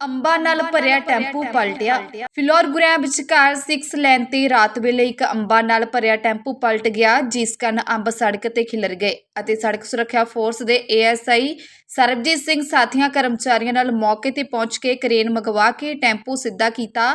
ਅੰਬਾਂ ਨਾਲ ਭਰਿਆ ਟੈਂਪੂ ਪਲਟਿਆ। ਫਿਲੌਰ ਗੁਰਿਆਂ ਵਿਚਕਾਰ 6 ਲੈਨ ਤੇ ਰਾਤ ਵੇਲੇ ਇੱਕ ਅੰਬਾ ਨਾਲ ਭਰਿਆ ਟੈਂਪੂ ਪਲਟ ਗਿਆ, ਜਿਸ ਕਾਰਨ ਅੰਬ ਸੜਕ ਤੇ ਖਿਲਰ ਗਏ ਅਤੇ ਸੜਕ ਸੁਰੱਖਿਆ ਫੋਰਸ ਦੇ ਏਐਸਆਈ ਸਰਬਜੀਤ ਸਿੰਘ ਸਾਥੀਆਂ ਕਰਮਚਾਰੀਆਂ ਨਾਲ ਮੌਕੇ ਤੇ ਪਹੁੰਚ ਕੇ ਕਰੇਨ ਮੰਗਵਾ ਕੇ ਟੈਂਪੂ ਸਿੱਧਾ ਕੀਤਾ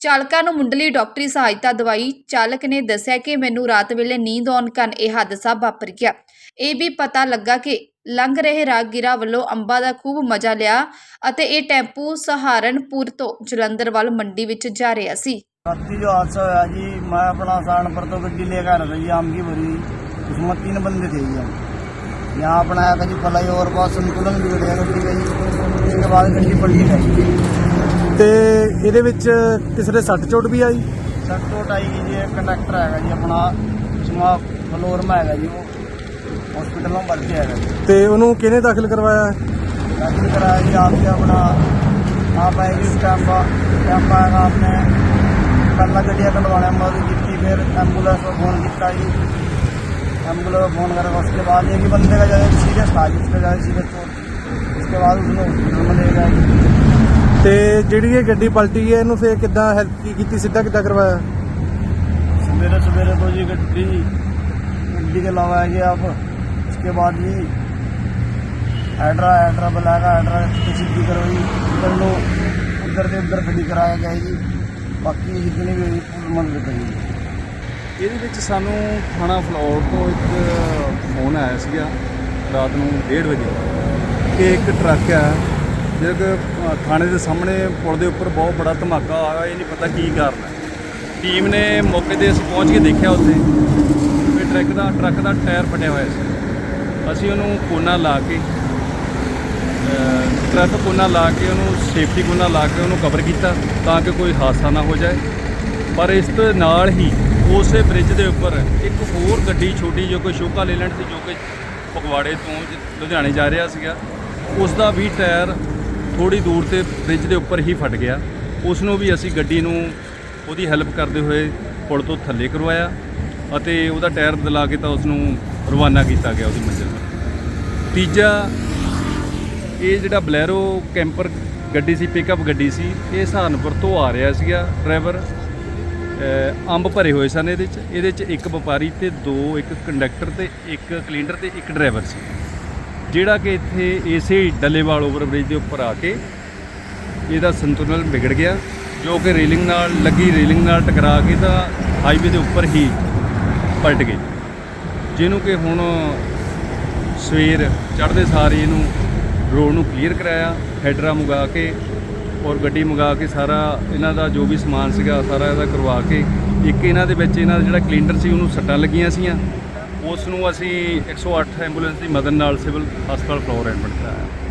ਚਾਲਕਾਂ ਨੂੰ ਮੁੰਡਲੀ ਡਾਕਟਰੀ ਸਹਾਇਤਾ ਦਵਾਈ ਚਾਲਕ ਨੇ ਦੱਸਿਆ ਕਿ ਮੈਨੂੰ ਰਾਤ ਵੇਲੇ ਨੀਂਦ ਆਉਣ ਕਾਰਨ ਇਹ ਹਾਦਸਾ ਵਾਪਰ ਗਿਆ ਇਹ ਵੀ ਪਤਾ ਲੱਗਾ ਕਿ ਲੰਘ ਰਹੇ ਰਾਹਗੀਰਾਂ ਵੱਲੋਂ ਅੰਬਾਂ ਦਾ ਖੂਬ ਮਜ਼ਾ ਲਿਆ ਅਤੇ ਇਹ ਟੈਂਪੂ ਸਹਾਰਨਪੁਰ ਤੋਂ ਜਲੰਧਰ ਵੱਲ ਮੰਡੀ ਵਿੱਚ ਜਾ ਰਿਹਾ ਸੀ रात्रि जो हादसा हुआ जी मैं अपना सहारनपुर तो गड्डी लेकर आ रहा था जी आम की भरी उसमें तीन बंदे थे जी हम यहाँ अपना आया था जी फलाई और पास संतुलन बिगड़ गया गड्डी का जी उसके बाद गड्डी पलटी गई ਤੇ ਇਹਦੇ ਵਿੱਚ ਕਿਸੇ ਦੇ ਸੱਟ ਚੋਟ ਵੀ ਆਈ सर चोट आएगी जी एक कंडक्टर आएगा जी अपना उसमें फ्लोर में आएगा जी वो हॉस्पिटल में भर्ती आएगा जी ਤੇ ਉਹਨੂੰ ਕਿਹਨੇ ਦਾਖਲ ਕਰਵਾਇਆ दाखिल कराया जी आपके अपना आप आएगी उस टाइम पर टाइम आएगा आपने पहला गड्डिया कटवाने में मदद की फिर एम्बुलेंस को फोन किया जी एम्बुलेंस को फोन करेगा उसके बाद एक ही बंदे का ज़्यादा सीरियस था जिसका ज़्यादा सीरियस चोट उसके बाद उसने हॉस्पिटल में ले गया जी ਤੇ ਜਿਹੜੀ ਇਹ ਗੱਡੀ ਪਲਟੀ ਹੈ ਇਹਨੂੰ ਫੇਰ ਕਿੱਦਾਂ ਹੈਲਪ ਕੀ ਕੀਤੀ ਸਿੱਧਾ ਕਿੱਦਾਂ ਕਰਵਾਇਆ सवेरे सवेरे तो जी गड्डी गड्डी के अलावा है आप उसके बाद जी एड्रा एड्रा बुलाएगा एड्रा की सीधी करवाई उधर लो उधर से उधर खड़ी कराया गया जी बाकी जितनी भी हुई पूरी मदद करी ਇਹਦੇ ਵਿੱਚ ਸਾਨੂੰ ਥਾਣਾ ਫਲੌਰ ਤੋਂ ਇੱਕ ਫੋਨ ਆਇਆ ਸੀਗਾ ਰਾਤ ਨੂੰ 1:30 ਵਜੇ ਕਿ ਇੱਕ ਟਰੱਕ ਆ ਜਿਹੜਾ ਥਾਣੇ ਦੇ ਸਾਹਮਣੇ ਪੁਲ ਦੇ ਉੱਪਰ ਬਹੁਤ ਬੜਾ ਧਮਾਕਾ ਆਇਆ, ਇਹ ਨਹੀਂ ਪਤਾ ਕੀ ਕਾਰਨ ਹੈ। ਟੀਮ ਨੇ ਮੌਕੇ ਤੇ ਅਸੀਂ ਪਹੁੰਚ ਕੇ ਦੇਖਿਆ ਉੱਥੇ, ਵੀ ਟਰੱਕ ਦਾ ਟਰੱਕ ਦਾ ਟਾਇਰ ਫਟਿਆ ਹੋਇਆ ਸੀ। ਅਸੀਂ ਉਹਨੂੰ ਕੋਨਾ ਲਾ ਕੇ ਟਰੱਕ ਕੋਨਾ ਲਾ ਕੇ, ਉਹਨੂੰ ਸੇਫਟੀ ਕੋਨਾ ਲਾ ਕੇ ਉਹਨੂੰ ਕਵਰ ਕੀਤਾ ਤਾਂ ਕਿ ਕੋਈ ਹਾਦਸਾ ਨਾ ਹੋ ਜਾਏ। ਪਰ ਇਸ ਤੋਂ ਨਾਲ ਹੀ ਉਸੇ ਬ੍ਰਿਜ ਦੇ ਉੱਪਰ ਇੱਕ ਹੋਰ ਗੱਡੀ ਛੋਟੀ ਜੋ ਕਿ ਸ਼ੋਕਾ ਲੇਲੈਂਡ ਸੀ, ਜੋ ਕਿ ਫਗਵਾੜੇ ਤੋਂ ਲੁਧਿਆਣੇ ਜਾ ਰਿਹਾ ਸੀਗਾ ਉਸ ਦਾ ਵੀ ਟਾਇਰ ਥੋੜੀ ਦੂਰ ਤੇ ਬ੍ਰਿਜ ਦੇ ਉੱਪਰ ਹੀ ਫਟ ਗਿਆ। ਉਸ ਨੂੰ ਵੀ ਅਸੀਂ ਗੱਡੀ ਨੂੰ ਉਹਦੀ ਹੈਲਪ ਕਰਦੇ ਹੋਏ ਪੁਲ ਤੋਂ ਥੱਲੇ ਕਰਵਾਇਆ ਅਤੇ ਉਹਦਾ ਟਾਇਰ ਦਿਲਾ ਕੇ ਤਾਂ ਉਸ ਨੂੰ ਰਵਾਨਾ ਕੀਤਾ ਗਿਆ ਉਹਦੀ ਮੰਜ਼ਿਲ ਤੱਕ ਤੀਜਾ, ਇਹ ਜਿਹੜਾ ਬਲੈਰੋ ਕੈਂਪਰ ਗੱਡੀ ਸੀ ਪਿਕਅਪ ਗੱਡੀ ਸੀ, ਇਹ ਸਹਾਰਨਪੁਰ ਤੋਂ ਆ ਰਿਹਾ ਸੀਗਾ ਡਰਾਈਵਰ ਅੰਬ ਭਰੇ ਹੋਏ ਸਨ ਇਹਦੇ 'ਚ। ਇਹਦੇ 'ਚ ਇੱਕ ਵਪਾਰੀ ਤੇ ਦੋ, ਇੱਕ ਕੰਡਕਟਰ ਤੇ ਇੱਕ ਕਲੀਨਰ ਤੇ ਇੱਕ ਡਰਾਈਵਰ ਸੀ। ਜਿਹੜਾ ਕਿ ਇੱਥੇ ਇਸੇ ਡੱਲੇਵਾਲ ਓਵਰਬ੍ਰਿਜ ਦੇ ਉੱਪਰ ਆ ਕੇ ਇਹਦਾ ਸੰਤੁਲਨ ਵਿਗੜ ਗਿਆ। ਜੋ ਕਿ ਰੇਲਿੰਗ ਨਾਲ ਲੱਗੀ, ਰੇਲਿੰਗ ਨਾਲ ਟਕਰਾ ਕੇ ਤਾਂ ਹਾਈਵੇ ਦੇ ਉੱਪਰ ਹੀ ਪਲਟ ਗਈ। ਜਿਹਨੂੰ ਕਿ ਹੁਣ ਸਵੇਰ ਚੜ੍ਹਦੇ ਸਾਰ ਇਹਨੂੰ ਰੋਡ ਨੂੰ ਕਲੀਅਰ ਕਰਾਇਆ ਹੈਡਰਾ ਮੰਗਾ ਕੇ ਔਰ ਗੱਡੀ ਮੰਗਾ ਕੇ ਸਾਰਾ ਇਹਨਾਂ ਦਾ ਜੋ ਵੀ ਸਮਾਨ ਸੀਗਾ ਸਾਰਾ ਇਹਦਾ ਕਰਵਾ ਕੇ ਇੱਕ ਇਹਨਾਂ ਦੇ ਵਿੱਚ ਇਹਨਾਂ ਦਾ ਜਿਹੜਾ ਕਲੀਨਰ ਸੀ ਉਹਨੂੰ ਸੱਟਾਂ ਲੱਗੀਆਂ ਸੀਆਂ। ਉਸ ਨੂੰ ਅਸੀਂ 108 ਐਂਬੂਲੈਂਸ ਦੀ ਮਦਦ ਨਾਲ ਸਿਵਲ ਹਸਪਤਾਲ ਫਲੋਰ ਐਡਮਿਟ ਕਰਾਇਆ।